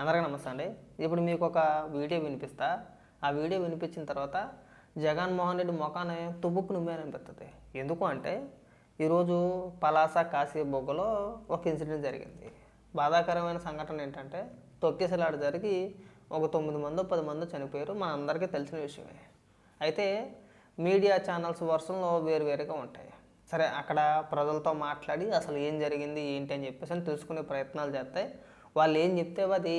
అందరికీ నమస్తే అండి. ఇప్పుడు మీకు ఒక వీడియో వినిపిస్తా. ఆ వీడియో వినిపించిన తర్వాత జగన్మోహన్ రెడ్డి ముఖాన్ని తుబ్బుకు నువ్వేననిపిస్తుంది ఎందుకు అంటే ఈరోజు పలాస కాశీ బొగ్గలో ఒక ఇన్సిడెంట్ జరిగింది. బాధాకరమైన సంఘటన ఏంటంటే తొక్కేసలాట జరిగి ఒక తొమ్మిది మందో పది మందో చనిపోయారు. మన అందరికీ తెలిసిన విషయమే. అయితే మీడియా ఛానల్స్ వర్షంలో వేరువేరుగా ఉంటాయి. సరే అక్కడ ప్రజలతో మాట్లాడి అసలు ఏం జరిగింది ఏంటి అని చెప్పేసి అని తెలుసుకునే ప్రయత్నాలు చేస్తాయి వాళ్ళు ఏం చెప్తే అది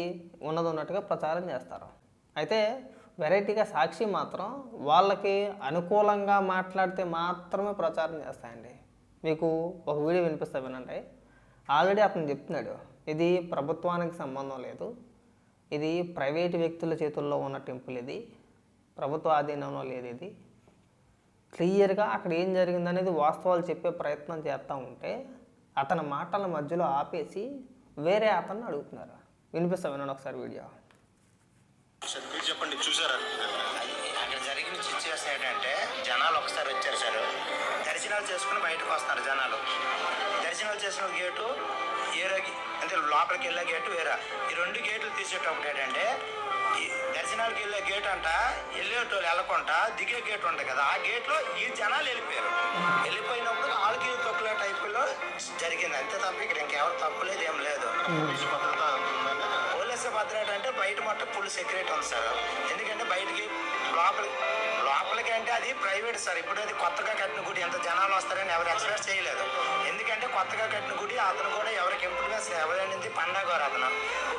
ఉన్నది ఉన్నట్టుగా ప్రచారం చేస్తారు. అయితే వెరైటీగా సాక్షి మాత్రం వాళ్ళకి అనుకూలంగా మాట్లాడితే మాత్రమే ప్రచారం చేస్తాయండి. మీకు ఒక వీడియో వినిపిస్తా వినండి. ఆల్రెడీ అతను చెప్తున్నాడు ఇది ప్రభుత్వానికి సంబంధం లేదు. ఇది ప్రైవేట్ వ్యక్తుల చేతుల్లో ఉన్న టెంపుల్ ఇది. ప్రభుత్వ ఆధీనంలో లేదు ఇది. క్లియర్గా అక్కడ ఏం జరిగిందనేది వాస్తవాలు చెప్పే ప్రయత్నం చేస్తూ ఉంటే అతని మాటల మధ్యలో ఆపేసి వేరే అతన్ని అడుగుతున్నారు? వినిపిస్తా వినండి ఒకసారి వీడియో. మీరు చెప్పండి చూసారా? అక్కడ జరిగిన సిచ్యువేషన్ ఏంటంటే జనాలు ఒకసారి వచ్చారు సార్. దర్శనాలు చేసుకుని బయటకు వస్తున్నారు జనాలు. దర్శనాలు చేసిన గేటు ఏరే అంటే లోపలికి వెళ్ళే గేటు వేరే. ఈ రెండు గేట్లు తీసేటప్పుడు ఏంటంటే ఈ దర్శనాలకు వెళ్ళే గేట్ అంట వెళ్ళేటోళ్ళు వెళ్ళకుండా దిగే గేట్ ఉంటుంది కదా ఆ గేట్లో ఈ జనాలు వెళ్ళిపోయారు. వెళ్ళిపోయినప్పుడు వాళ్ళకి తొక్కుల టైపులో జరిగింది. అంతే తప్ప ఇక్కడ ఇంకెవరు తప్పు లేదు ఏం లేదు. పోలీసు భద్రత పోలీసు అంటే బయట మొత్తం ఫుల్ సెక్యూరిటీ ఉంది సార్. ఎందుకంటే బయటికి లోపలి లోపలికి అంటే అది ప్రైవేట్ సార్. ఇప్పుడు అది కొత్తగా కట్టిన గుడి ఎంత జనాలు వస్తారని ఎవరు ఎక్స్పెక్ట్ చేయలేదు. ఎందుకంటే కొత్తగా కట్టిన గుడి అతను కూడా ఎవరికి ఇంప్రూవ్గా ఎవరైనది పండగ గారు అతను.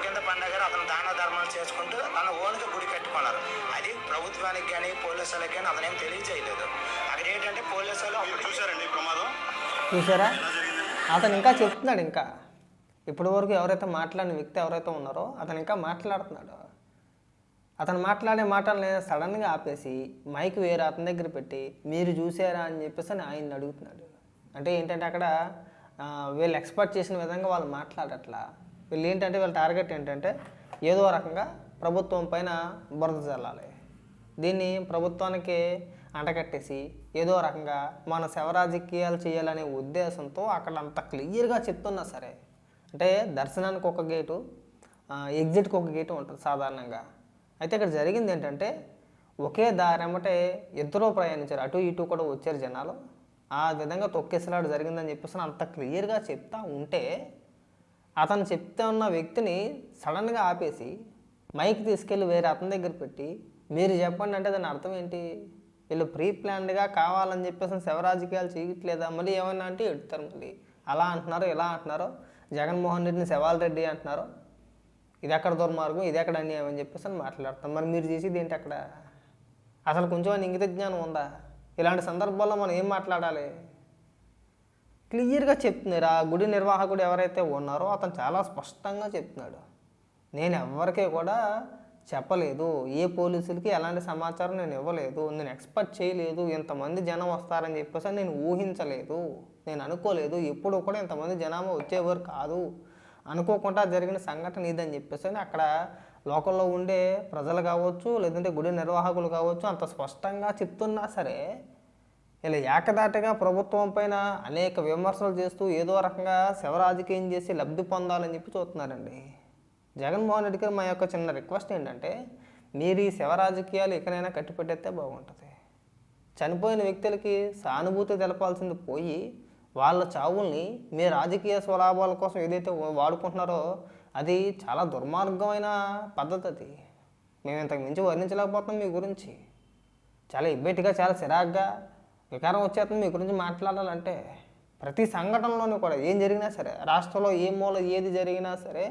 కింద పండగ గారు అతను దాన ధర్మాలు చేసుకుంటూ తన ఓన్గా గుడి కట్టుకున్నారు. అది ప్రభుత్వానికి కానీ పోలీసులకు కానీ అతనేం తెలియజేయలేదు అక్కడ ఏంటంటే పోలీసు వాళ్ళు చూసారండి ప్రమాదం? చూసారా? అతను ఇంకా చెప్తున్నాడు ఇంకా. ఇప్పటి వరకు ఎవరైతే మాట్లాడిన వ్యక్తి ఎవరైతే ఉన్నారో అతను ఇంకా మాట్లాడుతున్నాడు. అతను మాట్లాడే మాటల్ని సడన్గా ఆపేసి మైక్ వేరే అతని దగ్గర పెట్టి మీరు చూసారా అని చెప్పేసి అని ఆయన్ని అడుగుతున్నాడు. అంటే ఏంటంటే అక్కడ వీళ్ళు ఎక్స్పెక్ట్ చేసిన విధంగా వాళ్ళు మాట్లాడట్లా. వీళ్ళు ఏంటంటే వీళ్ళ టార్గెట్ ఏంటంటే ఏదో రకంగా ప్రభుత్వం పైన బురద చల్లాలి దీన్ని ప్రభుత్వానికి అంటకట్టేసి ఏదో రకంగా మన శవరాజకీయాలు చేయాలనే ఉద్దేశంతో అక్కడ అంత క్లియర్గా చెప్తున్నా సరే. అంటే దర్శనానికి ఒక గేటు ఎగ్జిట్కి ఒక గేటు ఉంటుంది సాధారణంగా. అయితే ఇక్కడ జరిగింది ఏంటంటే ఒకే దారి ఎమ్మటే ఎద్దరో ప్రయాణించారు? అటు ఇటు కూడా వచ్చారు జనాలు. ఆ విధంగా తొక్కేసలాడు జరిగిందని చెప్పేసి అంత క్లియర్గా చెప్తా ఉంటే అతను చెప్తా ఉన్న వ్యక్తిని సడన్గా ఆపేసి మైక్ తీసుకెళ్ళి వేరే అతని దగ్గర పెట్టి మీరు చెప్పండి అంటే దాని అర్థం ఏంటి? వీళ్ళు ప్రీ ప్లాన్డ్గా కావాలని చెప్పేసి శవరాజకీయాలు చేయట్లేదా? మళ్ళీ ఏమన్నా అంటే ఎడతారు మళ్ళీ. అలా అంటున్నారు ఇలా అంటున్నారు. జగన్మోహన్ రెడ్డిని శవాల్ రెడ్డి అంటున్నారు. ఇది ఎక్కడ దుర్మార్గం ఇది ఎక్కడ అన్యాయం అని చెప్పేసి అని మాట్లాడతాం మరి మీరు చేసేది ఏంటి అక్కడ? అసలు కొంచెం ఇంగిత జ్ఞానం ఉందా? ఇలాంటి సందర్భాల్లో మనం ఏం మాట్లాడాలి? క్లియర్గా చెప్తున్నారు. ఆ గుడి నిర్వాహకుడు ఎవరైతే ఉన్నారో అతను చాలా స్పష్టంగా చెప్తున్నాడు. నేను ఎవరికీ కూడా చెప్పలేదు. ఏ పోలీసులకి ఎలాంటి సమాచారం నేను ఇవ్వలేదు. నేను ఎక్స్పెక్ట్ చేయలేదు. ఇంతమంది జనం వస్తారని చెప్పేసి నేను ఊహించలేదు. నేను అనుకోలేదు. ఎప్పుడు కూడా ఇంతమంది జనాభా వచ్చేవారు కాదు. అనుకోకుండా జరిగిన సంఘటన ఇదని చెప్పేసి అని అక్కడ లోకల్లో ఉండే ప్రజలు కావచ్చు లేదంటే గుడి నిర్వాహకులు కావచ్చు అంత స్పష్టంగా చెప్తున్నా సరే ఇలా ఏకదాటిగా ప్రభుత్వం పైన అనేక విమర్శలు చేస్తూ ఏదో రకంగా శివరాజకీయం చేసి లబ్ధి పొందాలని చెప్పి చూస్తున్నారండి. జగన్మోహన్ రెడ్డి గారు మా యొక్క చిన్న రిక్వెస్ట్ ఏంటంటే మీరు ఈ శవరాజకీయాలు ఎక్కడైనా కట్టిపెట్టేస్తే బాగుంటుంది. చనిపోయిన వ్యక్తులకి సానుభూతి తెలపాల్సింది పోయి వాళ్ళ చావుల్ని మీ రాజకీయ స్వలాభాల కోసం ఏదైతే వాడుకుంటున్నారో అది చాలా దుర్మార్గమైన పద్ధతి అది. మేము ఇంతకు మించి వర్ణించలేకపోతున్నాం మీ గురించి. చాలా ఇబ్బెట్టిగా చాలా చిరాగ్గా వికారం వచ్చేస్తుంది మీ గురించి మాట్లాడాలంటే. ప్రతి సంఘటనలోనూ కూడా ఏం జరిగినా సరే రాష్ట్రంలో ఏ మూల ఏది జరిగినా సరే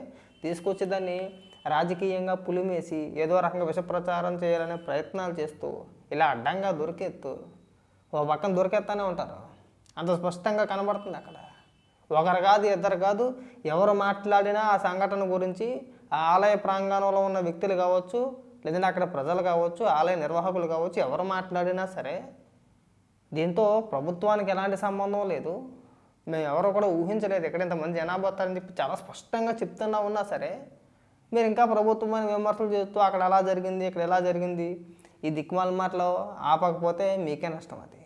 తీసుకొచ్చి దాన్ని రాజకీయంగా పులిమేసి ఏదో రకంగా విషప్రచారం చేయాలనే ప్రయత్నాలు చేస్తూ ఇలా అడ్డంగా దొరికెత్తు ఓ పక్కన దొరికేస్తానే ఉంటారు. అంత స్పష్టంగా కనబడుతుంది అక్కడ. ఒకరు కాదు ఇద్దరు కాదు ఎవరు మాట్లాడినా ఆ సంఘటన గురించి ఆ ఆలయ ప్రాంగణంలో ఉన్న వ్యక్తులు కావచ్చు లేదంటే అక్కడ ప్రజలు కావచ్చు ఆలయ నిర్వాహకులు కావచ్చు ఎవరు మాట్లాడినా సరే దీంతో ప్రభుత్వానికి ఎలాంటి సంబంధం లేదు. మేము ఎవరో కూడా ఊహించలేదు ఎక్కడ ఇంతమంది జనాభా వస్తారని చెప్పి చాలా స్పష్టంగా చెప్తున్నా ఉన్నా సరే మీరు ఇంకా ప్రభుత్వమైన విమర్శలు చేస్తూ అక్కడ ఎలా జరిగింది ఇక్కడ ఎలా జరిగింది ఈ దిక్మాల మాటలు ఆపకపోతే మీకే నష్టం అది.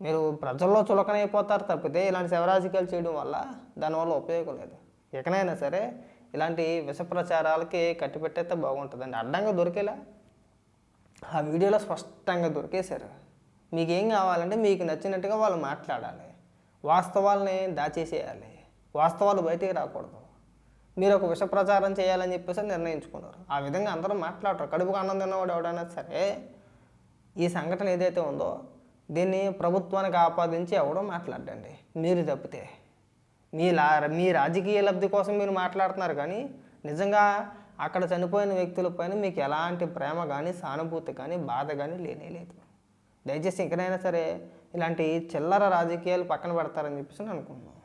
మీరు ప్రజల్లో చులకనైపోతారు తప్పితే ఇలాంటి శవరాజకీయాలు చేయడం వల్ల దానివల్ల ఉపయోగం లేదు. ఎక్కడైనా సరే ఇలాంటి విష ప్రచారాలకి కట్టిపెట్టేస్తే బాగుంటుందండి. అడ్డంగా దొరికేలా? ఆ వీడియోలో స్పష్టంగా దొరికేశారు. మీకేం కావాలంటే మీకు నచ్చినట్టుగా వాళ్ళు మాట్లాడాలి. వాస్తవాల్ని దాచేసేయాలి. వాస్తవాలు బయటికి రాకూడదు. మీరు ఒక విష ప్రచారం చేయాలని చెప్పేసి నిర్ణయించుకున్నారు. ఆ విధంగా అందరూ మాట్లాడరు. కడుపుకు అన్నం తిన్నవాడు ఎవడైనా సరే ఈ సంఘటన ఏదైతే ఉందో దీన్ని ప్రభుత్వానికి ఆపాదించి ఎవడో మాట్లాడండి మీరు తప్పితే. మీ లా మీ రాజకీయ లబ్ధి కోసం మీరు మాట్లాడుతున్నారు కానీ నిజంగా అక్కడ చనిపోయిన వ్యక్తుల పైన మీకు ఎలాంటి ప్రేమ కానీ సానుభూతి కానీ బాధ కానీ లేనే లేదు. దయచేసి ఇక్కడైనా సరే ఇలాంటి చిల్లర రాజకీయాలు పక్కన పెడతారని చెప్పేసి నేను అనుకుంటున్నాను.